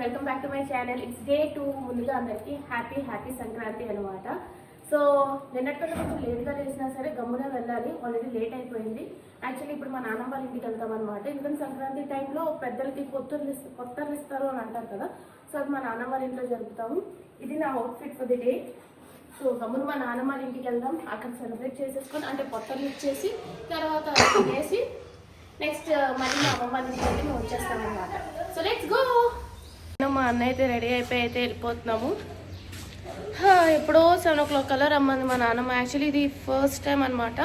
Welcome back to my channel it's day two ముందుగా అందరికీ happy happy Sankranti అనమాట so నిన్నటికన్నా కొంచెం లేట్గా లేచినా సరే గమ్మున వెళ్ళాలి. ఆల్రెడీ లేట్ అయిపోయింది. యాక్చువల్లీ ఇప్పుడు మా నాన్నమ్మ వాళ్ళ ఇంటికి వెళ్తాం అనమాట ఎందుకంటే సంక్రాంతి టైంలో పెద్దలకి కొత్తలు కొత్తలు ఇస్తారు అని అంటారు కదా. సో అది మా నాన్నమ్మ వాళ్ళ ఇంట్లో జరుపుతాము. ఇది నా outfit for the day so గమ్మున మా నాన్నమ్మ వాళ్ళ ఇంటికి వెళ్దాం. అక్కడ సెలబ్రేట్ చేసేసుకొని అంటే కొత్తలు ఇచ్చేసి తర్వాత తినేసి నెక్స్ట్ మళ్ళీ మా అమ్మ వాళ్ళ ఇంటికి వెళ్ళి మేము వచ్చేస్తాం అనమాట సో లెట్స్ గో మా అన్న అయితే రెడీ అయిపోయి అయితే వెళ్ళిపోతున్నాము. ఎప్పుడో సెవెన్ ఓ క్లాక్ కల్లా రమ్మంది మా నాన్నమ్మ. యాక్చువల్లీ ఇది ఫస్ట్ టైం అనమాట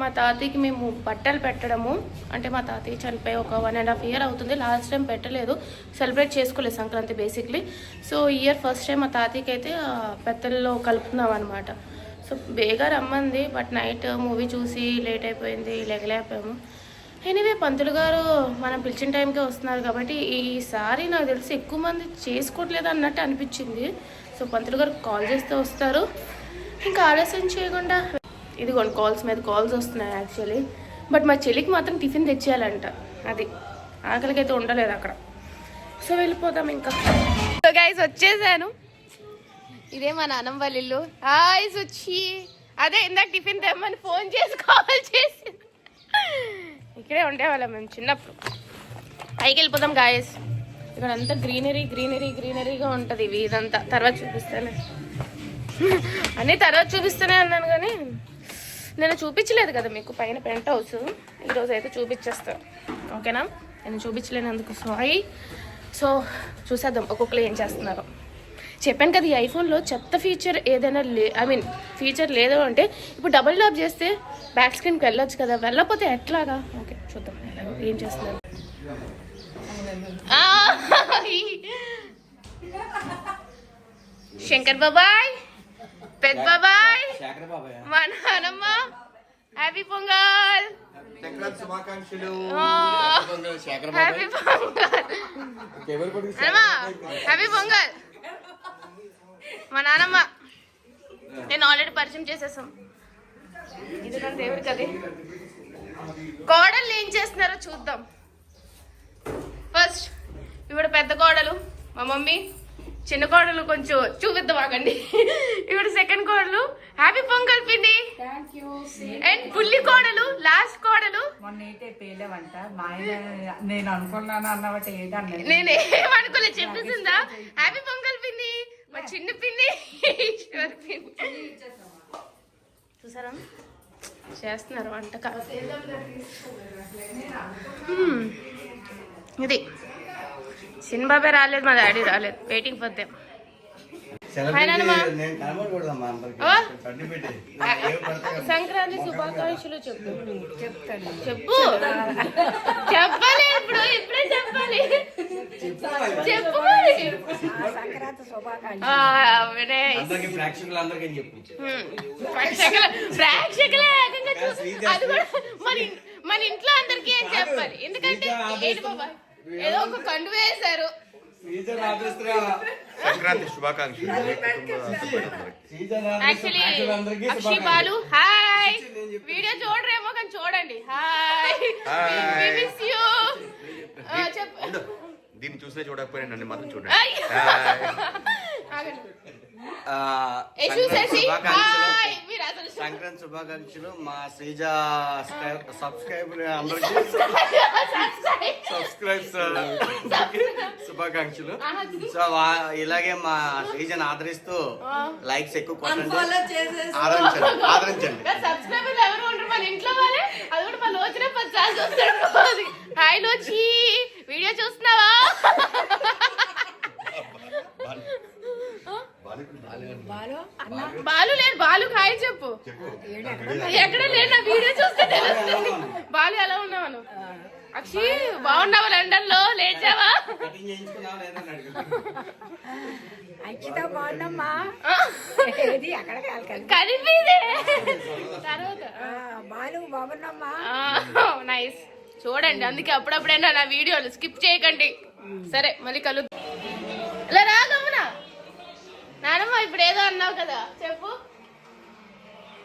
మా తాతయ్యకి మేము బట్టలు పెట్టడము. అంటే మా తాతయ్య చనిపోయి ఒక వన్ అండ్ హాఫ్ ఇయర్ అవుతుంది. లాస్ట్ టైం పెట్టలేదు. సెలబ్రేట్ చేసుకోలేదు Sankranti basically so year first time మా తాతయ్యకి అయితే పెద్దల్లో పెత్తల్లో కలుపుతున్నాం అనమాట సో బేగా రమ్మంది బట్ నైట్ మూవీ చూసి లేట్ అయిపోయింది లెగలేకపోయాము. ఎనీవే పంతులు గారు మనం పిలిచిన టైంకే వస్తున్నారు కాబట్టి ఈసారి నాకు తెలిసి ఎక్కువ మంది చేసుకోవట్లేదు అన్నట్టు అనిపించింది. సో పంతులు గారు కాల్ చేస్తే వస్తారు. ఇంకా ఆలస్యం చేయకుండా ఇదిగోండి కాల్స్ మీద కాల్స్ వస్తున్నాయి యాక్చువల్లీ బట్ మా చెల్లికి మాత్రం టిఫిన్ తెచ్చేయాలంట. అది ఆకలికి అయితే ఉండలేదు అక్కడ. సో వెళ్ళిపోతాం ఇంకా. సో గైస్ వచ్చేసాను. ఇదే మా నాన్నమ్మ వాళ్ళ ఇల్లు. హాయ్ సుచి. అదే ఇందాక టిఫిన్ తెమ్మని ఫోన్ చేసి కాల్ చేసి ఇక్కడే ఉండేవాళ్ళం మేము చిన్నప్పుడు. పైకి వెళ్ళిపోతాం గాయస్ ఇక్కడ అంతా గ్రీనరీ గ్రీనరీ గ్రీనరీగా ఉంటుంది ఇవి ఇదంతా తర్వాత చూపిస్తాను అన్నీ తర్వాత చూపిస్తూనే అన్నాను కానీ నేను చూపించలేదు కదా మీకు పైన పెంట్ హౌస్. ఈరోజు అయితే చూపించేస్తాను ఓకేనా? నేను చూపించలేనందుకు సారీ సో చూసేద్దాం ఒక్కొక్కరు ఏం చేస్తున్నారు. చెప్పాను కదా ఈ ఐఫోన్లో చెత్త ఫీచర్ ఏదైనా లే ఐ మీన్ ఫీచర్ లేదు అంటే ఇప్పుడు డబుల్ టాప్ చేస్తే బ్యాక్ స్క్రీన్కి వెళ్ళొచ్చు కదా. వెళ్ళకపోతే ఎట్లాగా? ఓకే చూద్దాం. ఏం చేస్తున్నారు? శంకర్ బాబాయ్ పెద్ద బాబాయ్ మా నానమ్మ happy Pongal. Happy Pongal. Happy Pongal. మా నానమ్మ నేను ఆల్రెడీ పరిచయం చేసేసాం. ఇది ఎవరికి కోడలు ఏం చేస్తున్నారో చూద్దాం. ఫస్ట్ ఇప్పుడు పెద్ద కోడలు మా మమ్మీ. చిన్న కోడలు కొంచెం చూపిద్దామాకండి ఇప్పుడు సెకండ్ కోడలు. హ్యాపీ పొంగల్ పిండి అండ్ పుల్లి కోడలు లాస్ట్ కోడలు. పేలేవంట మా నేను అనుకున్నాను అన్నమాట ఏదన్నది నేను ఏమనుకోలేదు చెప్పేసిందా? హ్యాపీ పొంగల్ పిన్ని మా చిన్న ఈశ్వర్ పిన్ని. చూసారా? చేస్తున్నారు వంటకాలు. హ్మ్. సినిబాబే రాలేదు మా డాడీ రాలేదు. Waiting for them. సంక్రాంతి శుభాకాంక్షలు చెప్పు. చెప్తాను. చెప్పు. చెప్పాలి ఇప్పుడు ఇప్పుడే చెప్పాలి. చెప్పు ప్రేక్షకులు ఏకంగా అది కూడా మన ఇంట్లో అందరికీ ఏం చెప్పాలి. ఎందుకంటే ఏంటి బాబా? ఏదో ఒక కండు వేశారు. సంక్రాంతి శుభాకాంక్షలు. అక్షయ్ బాలు హాయ్ వీడియో చూడరేమో కానీ చూడండి. హాయ్ ఉండు. దీన్ని చూసినా చూడకపోయినా నన్ను మాత్రం చూడండి. సంక్రాంతి శుభాకాంక్షలు. హాయ్ మీరు అసలు సంక్రాంతి శుభాకాంక్షలు. మా శ్రీజ సబ్స్క్రైబర్ అందరికి సబ్స్క్రైబ్స్ శుభాకాంక్షలు. సో ఇలాగే మా శ్రీజను ఆదరిస్తూ లైక్స్ ఎక్కువ కొట్టండి. ఆదరించండి. ఆదరించండి. సబ్స్క్రైబర్లు ఎవరు ఉండరు? మన ఇంట్లో వాళ్ళే. అది కూడా మన లోచిన పది సార్లు చూస్తాడు రోజు. హాయ్ లోచి. వీడియో చూస్తున్నావా? బాలు? లేడు బాలు హాయ్ చెప్పు. ఎక్కడ లేడు నా వీడియో చూస్తే తెలుస్తుంది. బాలు ఎలా ఉన్నావు అక్షి బాగున్నావా లండన్లో లేచావా లేదా వెళ్ళకండి కనిపిదే. తర్వాత? బాలు బాగున్నామ్మా? నైస్. చూడండి అందుకే అప్పుడప్పుడైనా నా వీడియోలు స్కిప్ చేయకండి. సరే మళ్ళీ కలు ఇలా రాగమ్మనా నానమ్మ ఇప్పుడు ఏదో అన్నావు కదా. చెప్పు.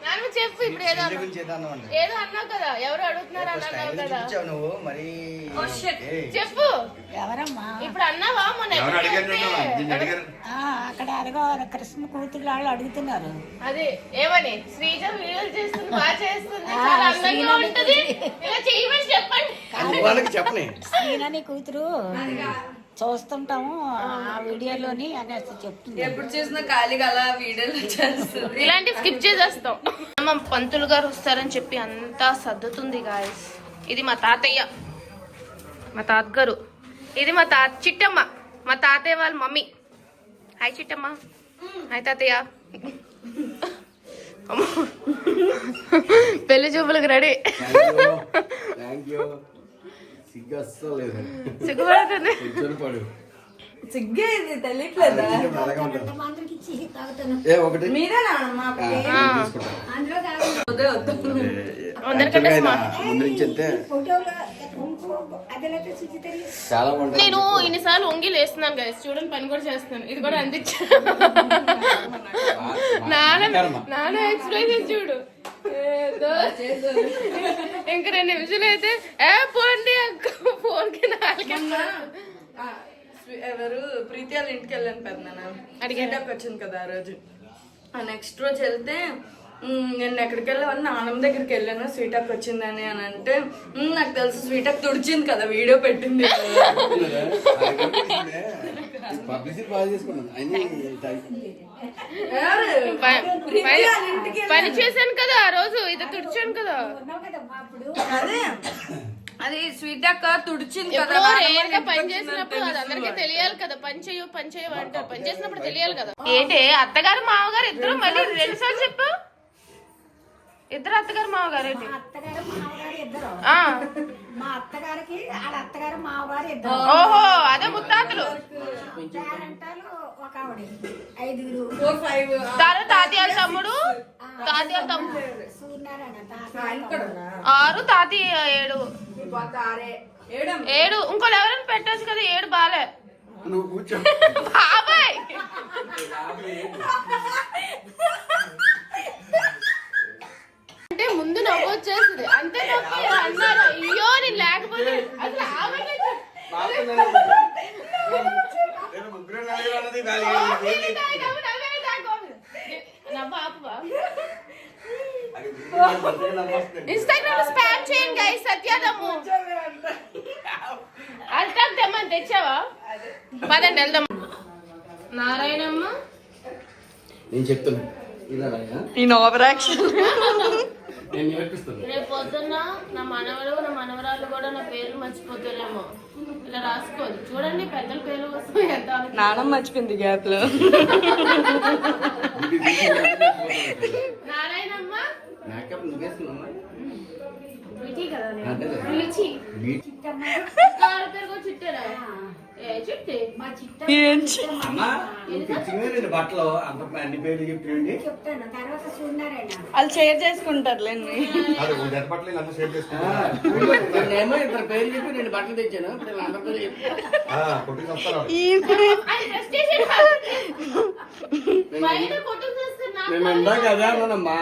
నాన్న చెప్పు ఇప్పుడు ఏదో ఏదో అన్నావు కదా. ఎవరు అడుగుతున్నారు అని అన్నావు కదా. నువ్వు మరి ఏయ్, చెప్పు. ఎవరమ్మా? ఇప్పుడు అన్నావా? మొన్న అక్కడ అదిగో కృష్ణ కూతురు వాళ్ళు అడుగుతున్నారు. అదే ఏమని? శ్రీజ వీడియోలు చేస్తుంది బాగా చేస్తుంది. చాలా అందంగా ఉంటది. ఇలా చేయమని చెప్పండి. వాళ్ళకి చెప్పని. శ్రీనని కూతురు. చూస్తుంటాము ఆ వీడియోలోని అనేసి చెప్తుంది. ఎప్పుడు చూసినా ఖాళీగా అలా వీడియోలు చేస్తుంది. ఇలాంటి స్కిప్ చేసేస్తాం. మా పంతులు గారు వస్తారని చెప్పి అంతా సర్దుతుంది గాయస్ ఇది మా తాతయ్య మా తాతగారు. ఇది మా తాత చిట్టమ్మ మా తాతయ్య వాళ్ళ మమ్మీ. హాయ్ చిట్టమ్మ. హాయ్ తాతయ్య. అమ్మో. పెళ్ళి చూపులకు రెడీ സിഗസല്ലേ സിഗസല്ലേ പാടും. తెలియట్లేదా ఏ ఒకటి? మీరేనా చాలా నేను ఇన్నిసార్లు వంగి లేస్తున్నాను కదా చూడండి పని కూడా చేస్తున్నాను. ఇది కూడా అందించా నాన్న ఎక్స్ప్రెషన్ చూడు. ఏదో. ఇంక రెండు నిమిషాలు అయితే ఏ పోండి అక్క. ఫోన్కి నాలుగు ఎవరు ప్రీతి వాళ్ళ ఇంటికి వెళ్ళాను పెద్దనాన్న అడిగారా? స్వీటక్ వచ్చింది కదా ఆ రోజు. ఆ నెక్స్ట్ రోజు వెళ్తే "మ్, నేను ఎక్కడికి వెళ్ళావని నాన్నమ్మ దగ్గరికి వెళ్ళాను. స్వీటక్ వచ్చిందని అని అంటే "మ్, నాకు తెలుసు స్వీటక్ తుడిచింది కదా వీడియో పెట్టింది. కదా." పబ్లిసిటీ బాగా చేసుకున్నాను. అయినా ఎవరు? ప్రీతి పని- చేశాను కదా ఆ రోజు ఇది తుడిచాను కదా. అప్పుడు. అదే అది స్వీటక్ తుడిచింది కదా పని చేసినప్పుడు అది అందరికీ. తెలియాలి కదా పని చేయు పని చేయు అంటారు. పని చేసినప్పుడు తెలియాలి కదా. ఏంటి అత్తగారు మామగారు ఇద్దరు మళ్ళీ రెండు సార్లు చెప్పు. ఇద్దరు అత్తగారు మామగారు ఏంటి? అత్తగారు మామగారు ఇద్దరు. ఆ. మా అత్తగారికి ఆడ అత్తగారు మామగారు ఇద్దరు. ఓహో అదే ముత్తాతలు. ఒక ఆవిడ. ఐదుగురు. తాను తాతయ్య తమ్ముడు? తాతయ్య తమ్ముడు? ఆరు తాతయ్య ఏడు. ఏడం. ఏడు. ఇంకోళ్ళు ఎవరైనా పెట్టచ్చు కదా ఏడు బాలే. నువ్వు కూర్చో. బాబాయ్. అంటే ముందు నవ్వు వచ్చేస్తుంది. అంతే నొప్పి అన్నారు? అయ్యో నేను లేకపోతే అసలు ముగ్గురు? నవ్వు, నవ్వే ఇన్స్టాగ్రామ్ స్పామ్ చేయండి గైస్ సత్యాదమ్ము అల్టాక్ తెమ్మని తెచ్చావా? పదండి వెళ్దాం. నారాయణమ్మ? నేను చెప్తున్నా? ఈ ఓవర్ యాక్షన్ రేపు పొద్దున్న నా మనవడు నా మనవరాలు కూడా నా పేర్లు మర్చిపోతారేమో. ఇలా రాసుకోదు. చూడండి పెద్దల పేర్లు కోసం ఎంత. నాణం మర్చిపోయింది గ్యాప్లో మేకప్ నువ్వు రెండు బట్టలు అంత అన్ని పేర్లు సూర్యనారాయణ వాళ్ళు షేర్ చేసుకుంటారులేండి నేనేమో ఇద్దరు పేర్లు చెప్పి రెండు బట్టలు తెచ్చాను. ఇప్పుడు వీళ్ళందరి పేర్లు చెప్పు. కొట్టి వస్తారు అది ప్రెస్టేషన్ కాదు. బయట కొట్టుకు చేస్తే నాకు నేను ఇందాక అదే అన్నానమ్మా.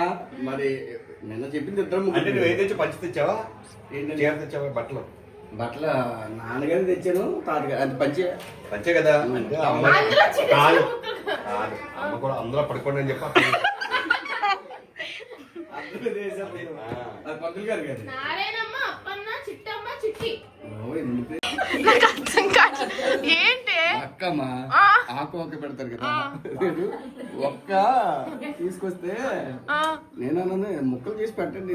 మరి నిన్న చెప్పింది ఇద్దరు అంటే నువ్వు ఏం తెచ్చి పంచి తెచ్చావా? ఏంటంటే చీర తెచ్చావా? బట్టలు? బట్టల? నాన్నగారు తెచ్చాను తాతగారు అది పంచే. పంచే కదా? అంటే అమ్మ. అందులో చిన్న చిన్న కాదు. ముక్కలు. కాదు. అమ్మ కూడా అందరూ పడుకోండి అని చెప్పి. అక్కడ- చేశారు. అది పంతులు గారు కదా నారాయణమ్మ అప్పన్న చిట్టమ్మ చిట్టి. ఓ? నాకు అర్థం కాదు ఏంటి? అక్కమ్మా ఆ. ఆకు ఒక్క పెడతారు కదా. ఒక్క తీసుకొస్తే ఆ, నేను అన్నాను ముక్కలు చేసి పెట్టండి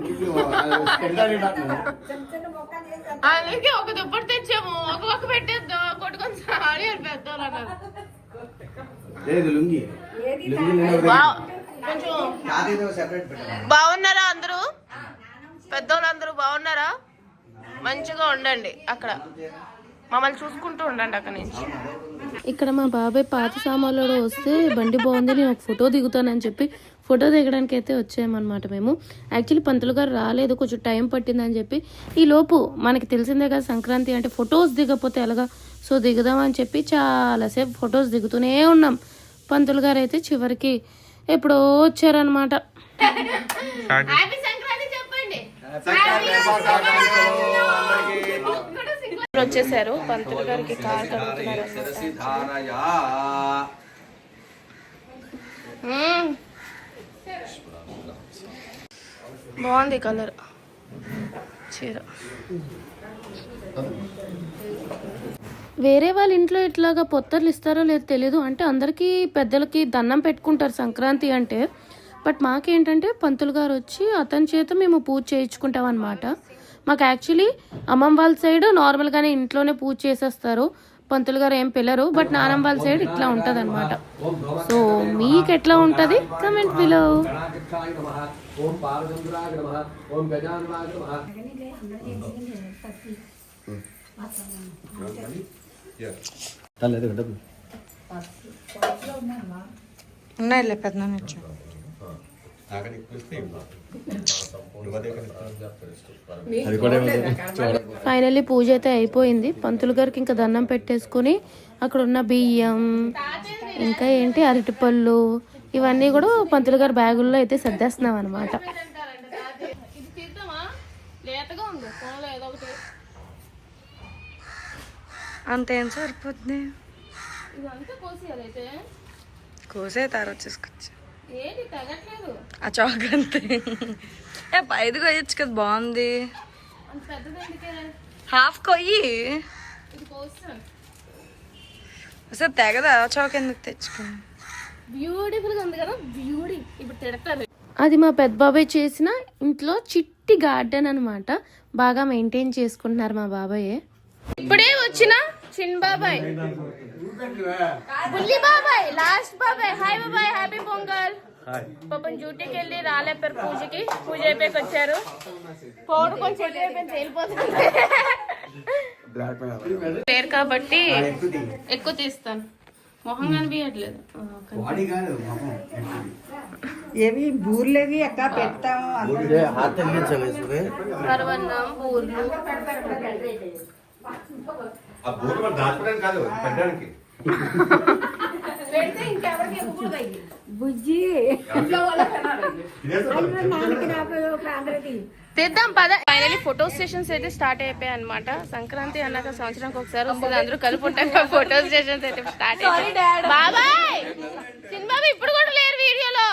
అందుకే ఒక దుప్పటి తెచ్చాము. ఒక ఒక్క పెట్టేద్దాం. కొట్టుకొని సారీ అని పెద్దోళ్ళు అన్నారు. లేదు లుంగి. బాగున్నారా అందరూ? పెద్దోళ్ళు అందరూ బాగున్నారా? మంచిగా ఉండండి అక్కడ. మమ్మల్ని చూసుకుంటూ ఉండండి అక్కడ నుంచి. ఇక్కడ మా బాబాయ్ పాత సామాన్లు వస్తే బండి బాగుంది నేను ఒక ఫోటో దిగుతానని చెప్పి ఫోటో దిగడానికి అయితే వచ్చామన్నమాట మేము. యాక్చువల్లీ పంతులు గారు రాలేదు కొంచెం టైం పట్టిందని చెప్పి. ఈ లోపు మనకి తెలిసిందే కదా సంక్రాంతి అంటే ఫొటోస్ దిగకపోతే ఎలాగా? సో దిగుదామని చెప్పి చాలాసేపు ఫొటోస్ దిగుతూనే ఉన్నాం. పంతులు గారు అయితే చివరికి ఎప్పుడో వచ్చారనమాట స్టార్ట్ హ్యాపీ సంక్రాంతి చెప్పండి వచ్చేసారు. పంతులు గారికి కార్ కడుగుతున్నారు బాగుంది కలర్. చీర. వేరే వాళ్ళ ఇంట్లో ఇట్లాగా పొత్తర్లు ఇస్తారో లేదో తెలియదు అంటే అందరికీ పెద్దలకి దండం పెట్టుకుంటారు సంక్రాంతి అంటే. బట్ మాకేంటంటే పంతులు గారు వచ్చి అతని చేత మేము పూజ చేయించుకుంటాం అనమాట మాకు యాక్చువల్లీ అమ్మమ్మ వాళ్ళ సైడ్ నార్మల్గానే ఇంట్లోనే పూజ చేసేస్తారు. పంతులు గారు ఏం పిల్లరు బట్ నానమ్మ వాళ్ళ సైడ్ ఇట్లా ఉంటుంది? అనమాట సో మీకు ఎట్లా ఉంటుంది కమెంట్ బిలో ఉన్నాయిలే పెద్ద వచ్చా ఫైనల్లీ పూజ అయితే అయిపోయింది. పంతులు గారికి ఇంకా దండం పెట్టేసుకుని అక్కడ ఉన్న బియ్యం ఇంకా ఏంటి? అరటిపళ్ళు ఇవన్నీ కూడా పంతులు గారి బ్యాగుల్లో అయితే సర్దేస్తున్నాం అనమాట అంతేం సరిపోతుంది? కోసే తర్వాత తీసుకొచ్చా ఆ చాక్ అంతే. పైది కొయ్యొచ్చు కదా బాగుంది. హాఫ్ కొయ్యి. అసలు తెగదా చాక్ ఎందుకు తెచ్చుకుని గా ఉంది కదా బ్యూటీ ఇప్పుడు తిడతారు. అది మా పెద్ద బాబాయ్ చేసిన ఇంట్లో చిట్టి గార్డెన్ అన్నమాట. బాగా మెయింటైన్ చేసుకుంటున్నారు మా బాబాయ్. ఇప్పుడే వచ్చిన చిన్ బాబాయ్ బుల్లి బాబాయ్. లాస్ట్ బాబాయ్. హాయ్ బాబాయ్ హ్యాపీ పొంగల్ పాపం డ్యూటీకి వెళ్ళి రాలేపారు పూజకి. పూజ అయిపోయి వచ్చారు. పౌడర్ కొంచెం అయిపోయింది తేలిపోతుంది పేరు కాబట్టి ఎక్కువ తీస్తాను. మొహం కనిపించట్లేదు. ఏవి బూర్లేవి ఎక్కడ పెడతాము పరవన్నం బూర్లు. ఆ బూరు మనం దాచుకోవడానికి కాదు పెట్టడానికి. బుజ్జి. నాన్నకి నాకు అందరికి తీద్దాం పద. ఫైనలీ ఫోటో స్టేషన్స్ అయితే స్టార్ట్ అయిపోయాయి అనమాట సంక్రాంతి అన్నాక సంవత్సరానికి ఒకసారి వస్తుంది అందరూ కలిపి ఉంటాం ఫోటో స్టేషన్స్ అయితే స్టార్ట్ అయిపోయాయి. బాబాయ్! సినిమా ఇప్పుడు కూడా లేరు వీడియోలో.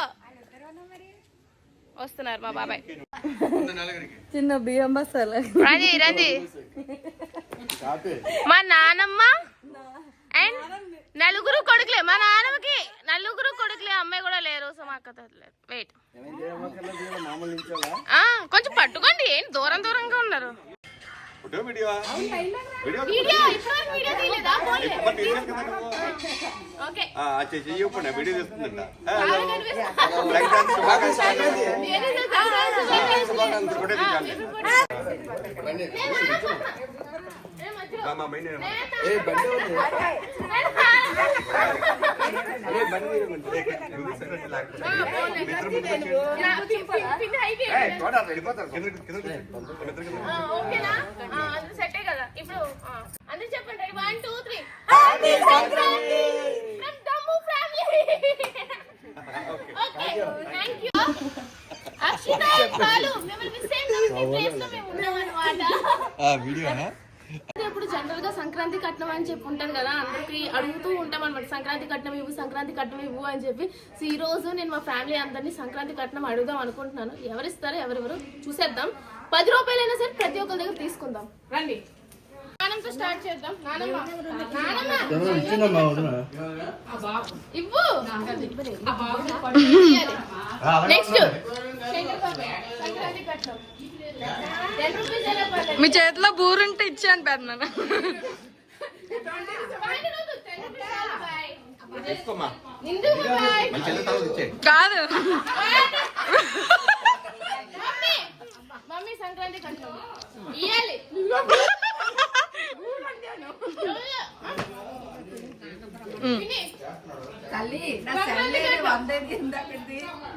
వస్తున్నారు మా బాబాయ్. చిన్న బియ్యం మసాలా రండి రండి. మా నానమ్మ అండ్ నలుగురు కొడుకులే మా నాన్నమ్మకి నలుగురు కొడుకులే అమ్మాయి కూడా లేరు సో మా అక్క లేరు వెయిట్ కొంచెం పట్టుకోండి ఏంటి దూరం దూరంగా ఉన్నారు? వీడియో వీడియో వీడియో ఇప్పటివరకు వీడియో తీయలేదా పోలే. మరి తీసేది కదా నువ్వు. ఓకే ఆ, ఆ చెయ్యి చెయ్యి ఇవ్వకుండా వీడియో తీస్తుందంట హలో. సంక్రాంతి శుభాకాంక్షలు శుభాకాంక్షలు కూడా తీయాలి మా మా మైండ్ వెళ్ళిపోతారు కిందకి కిందకి కిందకి ఓకేనా అందరూ సెట్టే కదా ఇప్పుడు అందరూ చెప్పండి one two three from Dammu family okay thank you Akshitha Balu మిమ్మల్ని మిస్ అయ్యాం మీ ప్లేస్లో మేము ఉన్నాం అన్నమాట వీడియోనా ఇప్పుడు జనరల్గా సంక్రాంతి కట్నం అని చెప్పి ఉంటది కదా అందరికి అడుగుతూ ఉంటాం అనమాట సంక్రాంతి కట్నం ఇవ్వు సంక్రాంతి కట్నం ఇవ్వు అని చెప్పి. సో ఈ రోజు నేను మా ఫ్యామిలీ అందరినీ సంక్రాంతి కట్నం అడుగుదాం అనుకుంటున్నాను. ఎవరిస్తారో ఎవరెవరు చూసేద్దాం. పది రూపాయలైనా సరే ప్రతి ఒక్కరి దగ్గర తీసుకుందాం. రండి. నానంతో స్టార్ట్ చేద్దాం. నానమ్మ. నానమ్మ. ఇవ్వు. నెక్స్ట్ సంక్రాంతి కట్నం. మీ చేతిలో బూరుంటే ఇచ్చాను ఇచ్చే. కాదు. మమ్మీ మమ్మీ సంక్రాంతి ఇయ్యాలి.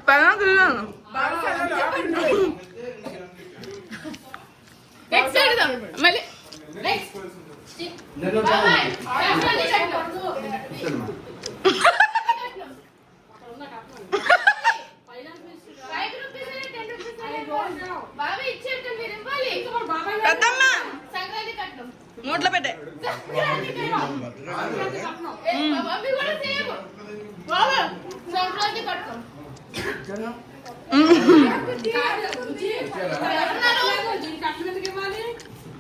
పెద్దనా తిరిగాను నెక్స్ట్ అడుగుదాం. మళ్ళీ. నెక్స్ట్ నోట్లో పెట్టే. సంక్రాంతి కట్టం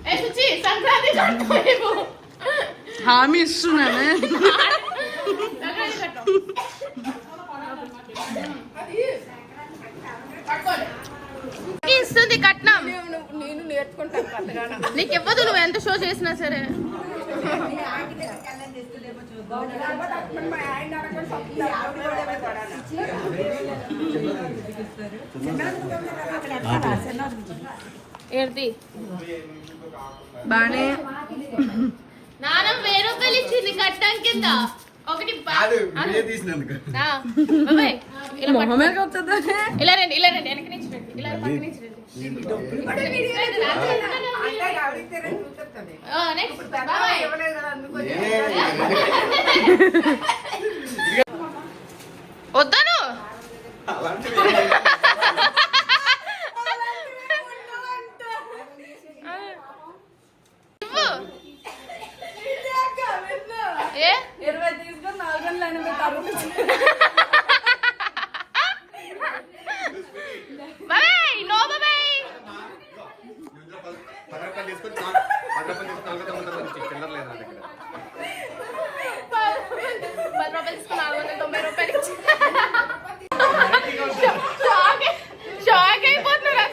ఏ సుచి సంక్రాంతి కట్నం ఇవ్వు. హామీ ఇస్తున్నాను సంక్రాంతి ఇస్తుంది కట్నం. నేను నేర్చుకుంటాను నీకు ఇవ్వదు నువ్వు ఎంత షో చేసినా సరే. ఏంటి? బానే. నానం వెయ్యి రూపాయలు ఇచ్చింది కట్టం కింద. ఒకటి ఇలా రండి ఇలా రండి వెనక నుంచి. వద్దాను. ఇరవై తీసుకొని నాలుగు గంటలు ఎనభై తరుగు బాబాయ్ నో బాబాయ్ పది రూపాయలు తీసుకొని పది రూపాయలు తీసుకొని నాలుగు వందల తొంభై చిల్లర లేదు నా దగ్గర. పది రూపాయలు తీసుకుని నాలుగు వందల తొంభై రూపాయలు ఇచ్చి షాక్ అయి- షాక్ అయిపోతున్నా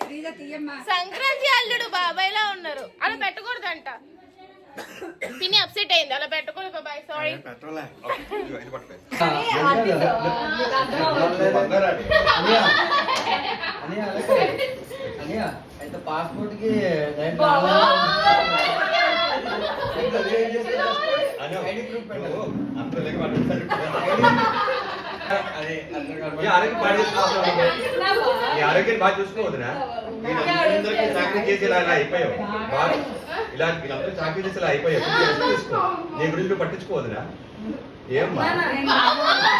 శ్రీజ తీయమ్మా సంక్రాంతి అల్లుడు బాబాయ్లా ఉన్నారు అలా పెట్టకూడదంట పిన్ని అప్సెట్ అయింది అలా పెట్టకూడదు బాబాయ్ సారీ పెట్రోలే ఇదిగో, ఇది పట్టుకో బంగారాడి అయితే పాస్పోర్ట్కి ఐడి ప్రూఫ్ పెట్టాలి అంత లేక పట్టుకుంటారు అదే ఈ ఆరోగ్యం బాగా వీళ్ళందరికీ చాకరీ చేసి ఇలా ఇలా అయిపోయావు. బాగా ఇలా వీళ్ళందరూ చాకరీ చేసి ఇలా అయిపోయావు. నీ గురించి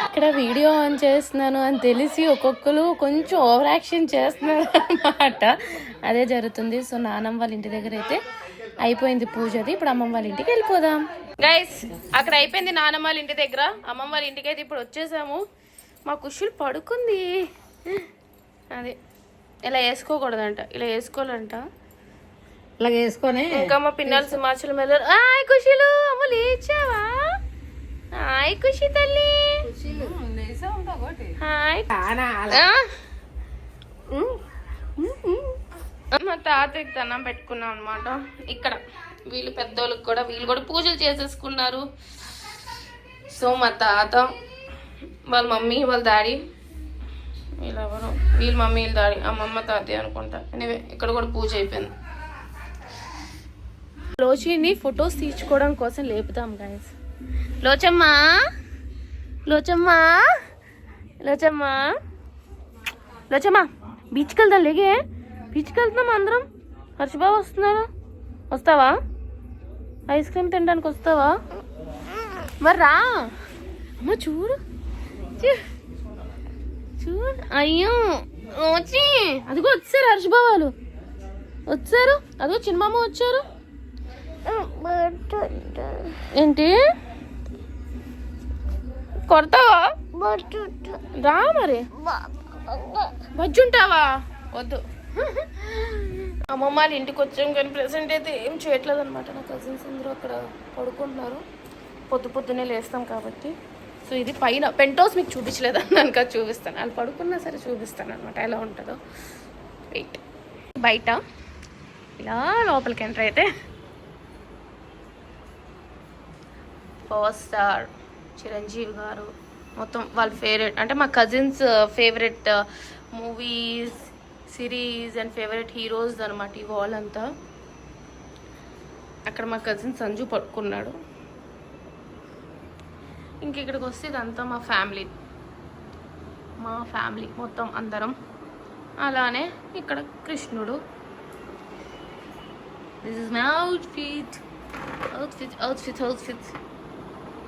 ఇక్కడ వీడియో ఆన్ చేస్తున్నాను అని తెలిసి ఒక్కొక్కరు కొంచెం ఓవర్ యాక్షన్ చేస్తున్నారు అన్నమాట అదే జరుగుతుంది. సో నానమ్మ వాళ్ళ ఇంటి దగ్గర అయితే అయిపోయింది పూజది. ఇప్పుడు అమ్మమ్మ వాళ్ళ ఇంటికి వెళ్ళిపోదాం. గైస్ అక్కడ అయిపోయింది నానమ్మ వాళ్ళ ఇంటి దగ్గర. అమ్మమ్మ వాళ్ళ ఇంటికి అయితే ఇప్పుడు వచ్చేసాము. మా కుషులు పడుకుంది. అది. ఇలా వేసుకోకూడదంట. ఇలా వేసుకోవాలంట. ఇలా వేసుకొని ఇంకా మా పిన్నల సింహాచలం వెళ్ళారు ఆయ్ కుషిలు అమ్మ లేచావా? హాయ్ కుషి తల్లి. హాయ్. ఆ? ఉమ్, ఉమ్, ఉమ్. మా తాతయ్యకి దండం పెట్టుకున్నాం అనమాట ఇక్కడ వీళ్ళు పెద్దోళ్ళకి కూడా వీళ్ళు కూడా పూజలు చేసేసుకున్నారు. సో మా తాత వాళ్ళ మమ్మీ వాళ్ళ డాడీ వీళ్ళెవరు? వీళ్ళ మమ్మీ వీళ్ళ డాడీ అమ్మమ్మ తాతయ్య అనుకుంటా. ఎనివే ఇక్కడ కూడా పూజ అయిపోయింది. లోచిని ఫొటోస్ తీర్చుకోవడం కోసం లేపుతాం గాయస్ లోచమ్మా? లోచమ్మా? లోచమ్మా? లోచమ్మా బీచ్కి వెళ్దాం లేగే. వెళ్తున్నాం అందరం. హర్షబాబు వస్తున్నారు వస్తావా? ఐస్ క్రీమ్ తినడానికి వస్తావా? మరి రా. అమ్మ చూడు. చూడు. అయ్యో. వచ్చి. అదిగో వచ్చారు హర్షబాబు వాళ్ళు. వచ్చారు. అదిగో చిన్నమామ వచ్చారు. ఏంటి? కొడతావా? రా మరి. బజ్జుంటావా వద్దు. అమ్మమ్మ వాళ్ళ ఇంటికి వచ్చాం కానీ ప్రెసెంట్ అయితే ఏం చేయట్లేదు అనమాట నా కజిన్స్ అందరూ అక్కడ పడుకుంటున్నారు. పొద్దు పొద్దునే లేస్తాం కాబట్టి. సో ఇది పైన పెంటోస్ మీకు చూపించలేదు అన్నాను కదా చూపిస్తాను. వాళ్ళు పడుకున్నా సరే చూపిస్తాను అనమాట ఎలా ఉంటుందో. వెయిట్ బయట ఇలా లోపలికి ఎంటర్ అయితే. పవర్ స్టార్ చిరంజీవి గారు. మొత్తం వాళ్ళ ఫేవరెట్ అంటే మా cousins favourite movies series and favourite heroes అనమాట ఈ వాల్ అంతా. అక్కడ మా కజిన్ సంజు పట్టుకున్నాడు ఇంక ఇక్కడికి వస్తే ఇదంతా మా ఫ్యామిలీ. మా ఫ్యామిలీ మొత్తం అందరం. అలానే ఇక్కడ కృష్ణుడు. దిస్ ఇస్ మై అవుత్ ఫిట్ హౌత్స్ ఫిట్స్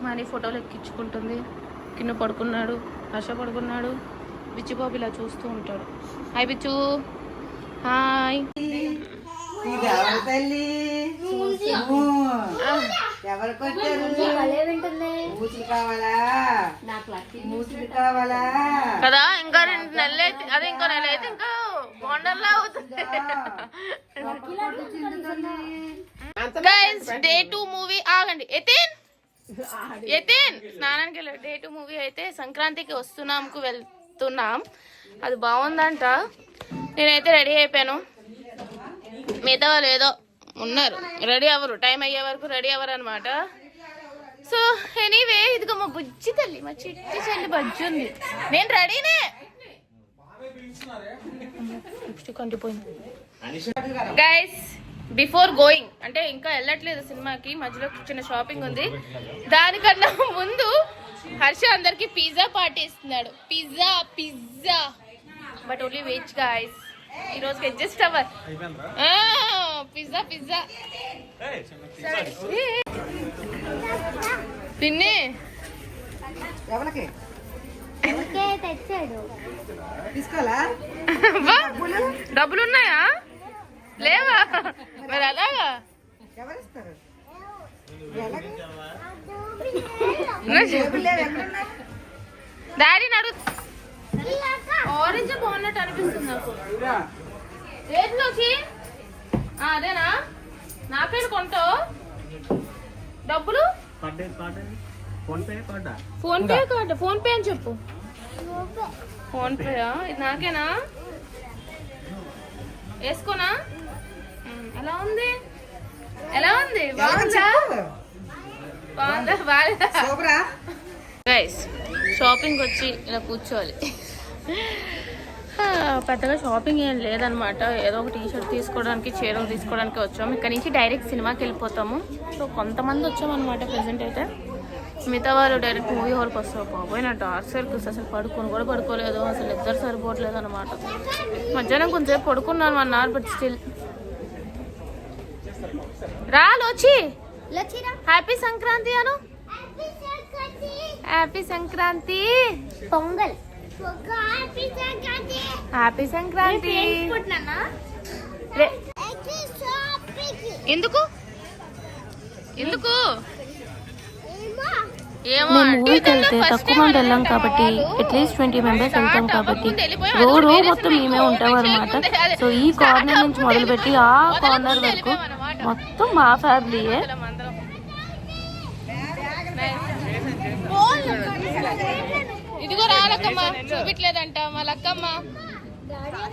మనీ ఫోటోలు ఎక్కించుకుంటుంది. కింద పడుకున్నాడు హర్ష పడుకున్నాడు. బిచ్చిబాబు ఇలా చూస్తూ ఉంటాడు. హాయ్ బిచ్చు హాయ్ కదా ఇంకా రెండు నెలలు అయితే అదే ఇంకో నెల అయితే ఇంకా బోండర్లా అవుతుంది. గైస్ డే టూ మూవీ ఆగండి. ఎతిన్ ఎతిన్ స్నానానికి వెళ్ళాడు. డే టూ మూవీ అయితే సంక్రాంతికి వస్తున్నాంకు వెళ్తున్నాం అది బాగుందంట. నేనైతే రెడీ అయిపోయాను. మిగతా వాళ్ళు ఏదో ఉన్నారు. రెడీ అవ్వరు. టైం అయ్యే వరకు రెడీ అవ్వరు అనమాట సో ఎనీవే ఇదిగో మా బుజ్జి తల్లి మా చిట్టి చెల్లి బజ్జి ఉంది. నేను రెడీనే. గైస్ బిఫోర్ గోయింగ్ అంటే ఇంకా వెళ్ళట్లేదు సినిమాకి. మధ్యలో చిన్న షాపింగ్ ఉంది. దానికన్నా ముందు హర్ష అందరికి పిజ్జా పార్టీ ఇస్తున్నాడు pizza pizza. But only veg guys ఈ రోజుకి అడ్జస్ట్ అవ్వాలి పిజ్జా పిజ్జా. తిన్నే. ఎవరికి? తీసుకోవాలా? అబ్బా, డబ్బులు ఉన్నాయా లేవా? మరి అలాగా? ఎవరిస్తారు డాడీ నడు. ఆరెంజ్ బాగున్నట్టు అనిపిస్తుంది నాకు. ఏదిలోకి ఆ, అదేనా? నాకైనా కొంటావు డబ్బులు? PhonePe card PhonePe అని చెప్పు. ఫోన్ ఇది నాకేనా? వేసుకోనా? ఎలా ఉంది? ఎలా ఉంది? బాగుందా? గైస్ షాపింగ్ వచ్చి ఇలా కూర్చోవాలి. పెద్దగా షాపింగ్ ఏం లేదనమాట ఏదో ఒక టీ షర్ట్ తీసుకోవడానికి చీరలు తీసుకోవడానికి వచ్చాము ఇక్కడ నుంచి డైరెక్ట్ సినిమాకి వెళ్ళిపోతాము. సో కొంతమంది వచ్చామన్నమాట ప్రెసెంట్ అయితే. మిగతా వాళ్ళు డైరెక్ట్ మూవీ హాల్కి వస్తాం బాబోయ్ నా డార్క్ అసలు పడుకొని కూడా పడుకోలేదు. అసలు ఇద్దరు సరిపోవట్లేదు అనమాట మధ్యాహ్నం కొంచెంసేపు పడుకున్నాను వన్ అవర్ బట్ స్టిల్ రా లోచి! హ్యాపీ సంక్రాంతి అను. హ్యాపీ సంక్రాంతి. పొంగల్. హ్యాపీ సంక్రాంతి. ఎందుకు? ఎందుకు? వెళ్తే తక్కువ మంది వెళ్ళాం కాబట్టి అట్లీస్ట్ ట్వంటీ మెంబర్స్ వెళ్తాం కాబట్టి రో రో మొత్తం మేమే ఉంటాం అనమాట సో ఈ కార్నర్ నుంచి మొదలుపెట్టి ఆ కార్నర్ వరకు మొత్తం మా ఫ్యామిలీయే ఇదిగో రాలక్కమ్మ చూపించలేదంట మా లక్కమ్మ.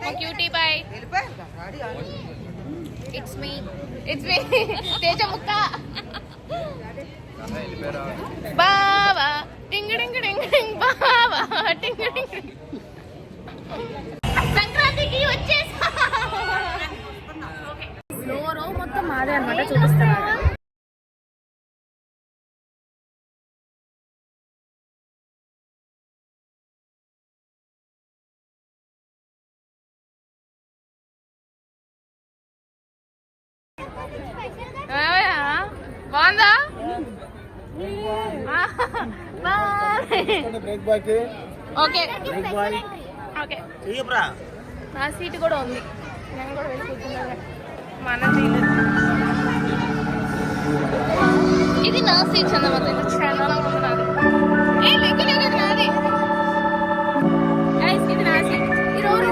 మా cutie boy it's me it's me Teja ముక్క. బావా టింగ్ డింగ్ డింగ్ డింగ్ బావా టింగ్ డింగ్ సంక్రాంతికి వచ్చేసా. ఫ్లోర్ మొత్తం మాదే అనమాట చూపిస్తాను బాగుందా? ఆ, బాయ్. ఓకే. ఓకే నా సీట్ కూడా ఉంది. నేను కూడా వెళ్ళి కూర్చున్నాను. మా అన్న తీయలేదు ఇది నా సీట్ అన్నమాట ఇది చాలా ఉంది నాది ఏ లెక్కలేదు నాది. ఇది నా సీట్. ఈ రోజు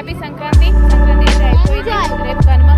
హ్యాపీ సంక్రాంతి సంక్రాంతి అయితే అయిపోయింది రేపు కనుమ